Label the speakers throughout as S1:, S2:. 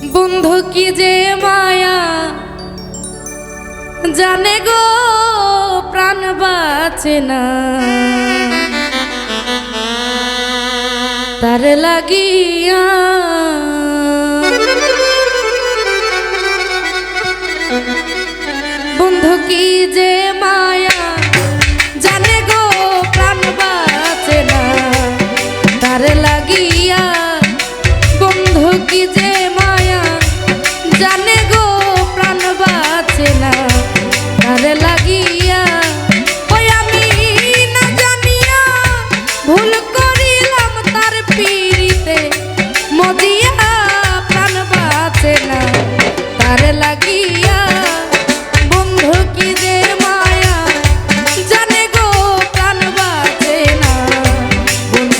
S1: বন্ধু কি যে মায়া জানে গো, প্রাণ বাঁচে না। তার লাগিয়া বন্ধু কি যে মায়া জানে গো, প্রাণ বাঁচে না। তার লাগিয়া বন্ধু কি যে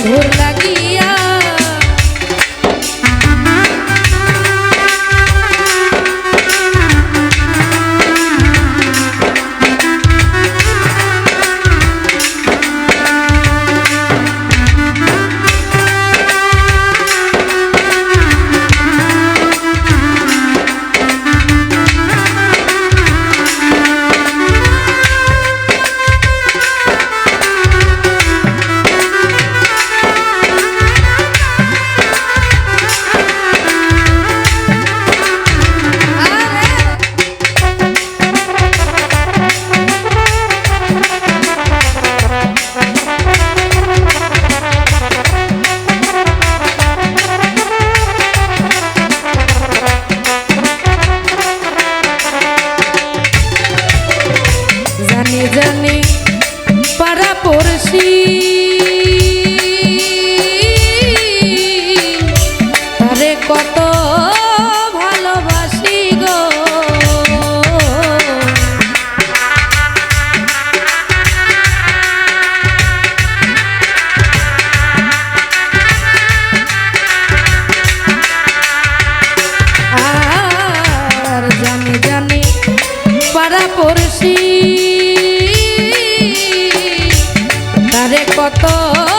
S1: We're করছি। কত